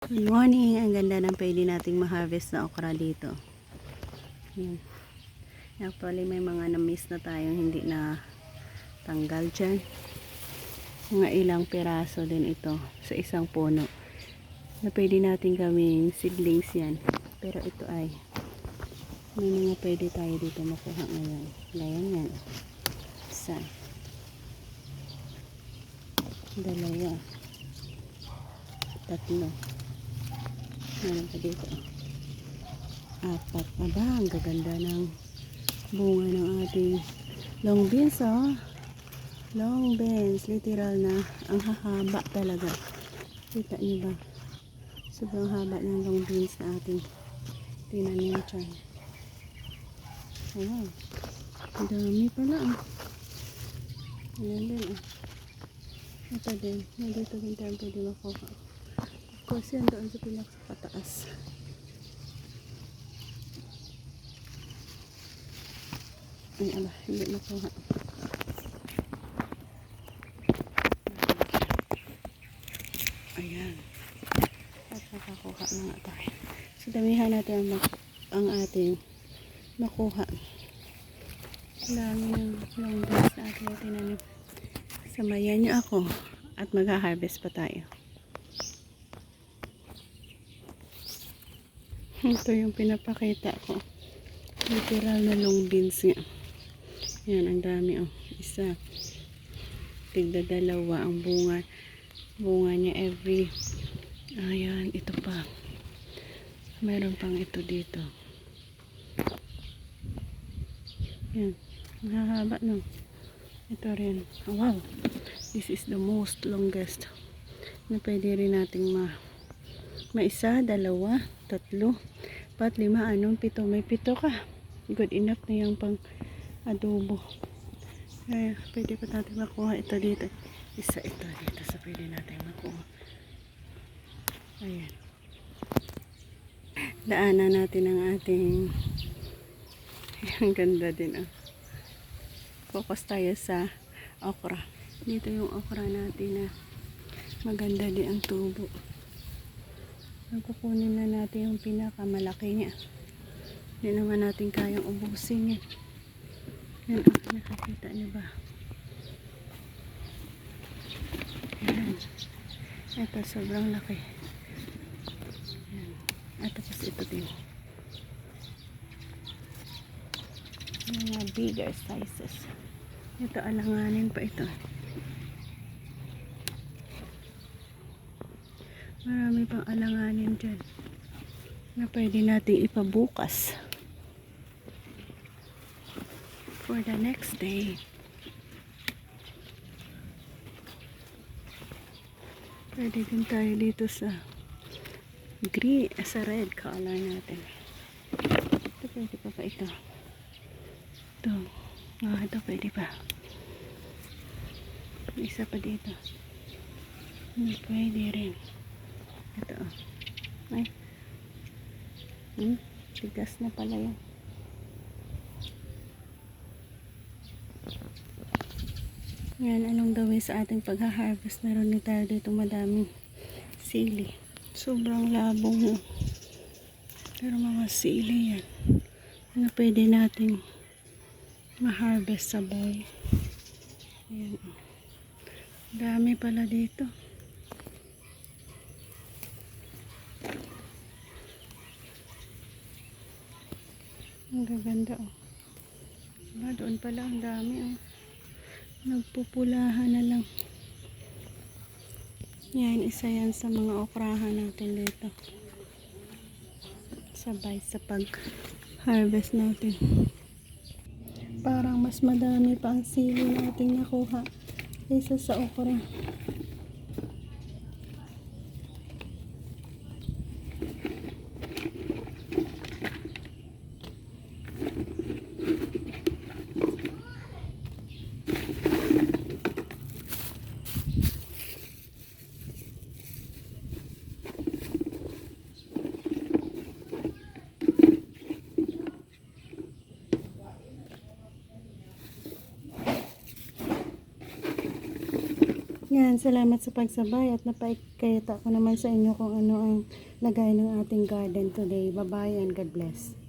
Good morning. Ang ganda ng pwede nating ma-harvest na okra dito. Yan. Actually, may mga na-miss na tayong hindi na tanggal dyan. Mga ilang piraso din ito sa isang puno. Na pwede natin gawing seedlings yan. Pero ito ay may mga pwede tayo dito makuha ngayon. Gaya yan. Isa. Dalawa. Tatlo. Meron pa dito. Apat pa ba? Ang gaganda ng bunga ng ating long beans, oh. Long beans. Literal na. Ang hahaba talaga. Kita niyo ba? Sobrang haba ng long beans na ating tinanim dyan. Wow. Ang dami pala, ah. Ayan din, ah. Ito din. May dito din tayo pwede makuha. Course, yan doon sa pinakapataas. Ay, ala, hindi nakuha. Ayan. At nakakuha na nga tayo. So, damihan natin ang, ang ating makuha. Dami ng long beans na ating tinanim. Samayan niyo ako at mag-harvest pa tayo. Ito yung pinapakita ko. Literal na long beans nga. Yan, ang dami oh. Isa. Tigda dalawa ang bunga. Bunga niya every ayan, ito pa. Meron pang ito dito. Yan. Mahahaba no. Ito rin. Oh, wow. This is the most longest na pwede rin nating ma maisa, dalawa, tatlo, pat, lima, anong, pito. May pito ka. Good enough na yung pang adobo. Kaya pwede pa natin makuha ito dito. Isa ito dito sa pwede natin makuha. Ayan. Daanan natin ang ating ang ganda din ah. Focus tayo sa okra. Dito yung okra natin na maganda din ang tubo. Kukunin na natin yung pinakamalaki niya. Hindi naman natin kayang ubusin yan. Yan, oh, nakakita niyo ba? Yan. Ito, sobrang laki. Yan. At tapos ito din. Mga bigger sizes. Ito, alanganin pa ito. Marami pang alanganin dyan na pwede natin ipabukas for the next day. Pwede din tayo dito sa green, sa red color natin. Ito pwede pa pa ito. Ito. Ah, ito pwede pa. Isa pa dito. Hmm, pwede rin. Ito. Ay. Hmm, tigas na pala yan. Yan, anong gawin sa ating pag-harvest? Meron din tayo dito madaming sili. Sobrang labong na. Pero mga sili yan. Ano pwede nating ma-harvest sa boy. Ayan. Dami pala dito. Ang gaganda oh. Diba, doon pala ang dami oh. Nagpupulahan na lang. Yan, isa yan sa mga okrahan natin dito. Sabay sa pag-harvest natin. Parang mas madami pa ang sili natin nakuha kaysa sa okra. Yan, salamat sa pagsabay at napaikayata ko naman sa inyo kung ano ang lagay ng ating garden today. Bye-bye and God bless.